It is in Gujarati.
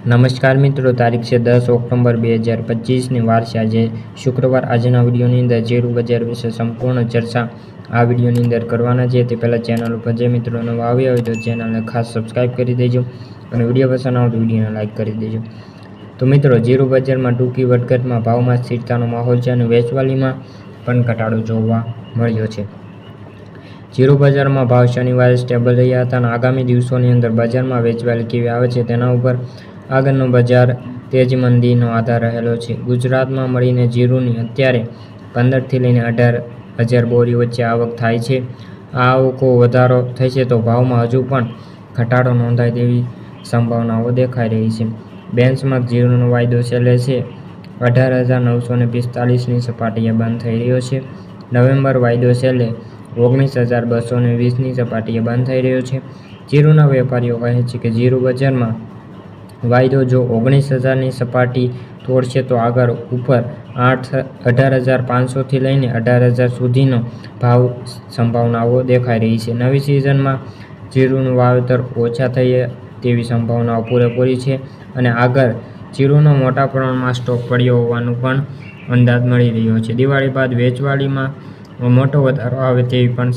નમસ્કાર મિત્રો, તારીખ છે દસ ઓક્ટોબર બે હજાર પચીસની વાર આજે શુક્રવાર. આજના વિડીયોની અંદર ઝેરું બજાર વિશે સંપૂર્ણ ચર્ચા આ વિડીયોની અંદર કરવાના છે. તે પહેલાં ચેનલ ઉપર જે મિત્રો નવા આવ્યા હોય તો ચેનલને ખાસ સબસ્ક્રાઈબ કરી દેજો અને વીડિયો પસંદ આવે તો વિડીયોને લાઇક કરી દેજો. તો મિત્રો જીરું બજારમાં ટૂંકી વધઘટમાં ભાવમાં સ્થિરતાનો માહોલ છે અને વેચવાલીમાં પણ ઘટાડો જોવા મળ્યો છે. જીરું બજારમાં ભાવ શનિવારે સ્ટેબલ રહ્યા હતા અને આગામી દિવસોની અંદર બજારમાં વેચવાલી કેવી આવે છે તેના ઉપર આગળનું બજાર તેજ મંદીનો આધાર રહેલો છે. ગુજરાતમાં મળીને જીરુની અત્યારે પંદરથી લઈને અઢાર હજાર બોરી વચ્ચે આવક થાય છે. આવકો વધારો થશે તો ભાવમાં હજુ પણ ઘટાડો નોંધાય તેવી સંભાવનાઓ દેખાઈ રહી છે. બેન્ચમાર્ક જીરુનો વાયદો છેલ્લે છે. અઢાર હજાર નવસો ને પિસ્તાલીસની સપાટીએ બંધ થઈ રહ્યો છે. નવેમ્બર વાયદો છેલ્લે ઓગણીસ હજાર બસો ને વીસની સપાટીએ બંધ થઈ રહ્યો છે. જીરુના વેપારીઓ કહે છે કે જીરુ બજારમાં વાયદો જો ઓગણીસ હજારની સપાટી તોડશે તો આગળ ઉપર આઠ, અઢાર હજાર પાંચસોથી લઈને અઢાર હજાર સુધીનો ભાવ સંભાવનાઓ દેખાઈ રહી છે. નવી સિઝનમાં જીરુનું વાવેતર ઓછા થઈ તેવી સંભાવનાઓ પૂરેપૂરી છે અને આગળ જીરુનો મોટા પ્રમાણમાં સ્ટોક પડ્યો હોવાનું પણ અંદાજ મળી રહ્યો છે. દિવાળી બાદ વેચવાળીમાં મોટો વધારો આવે તેવી પણ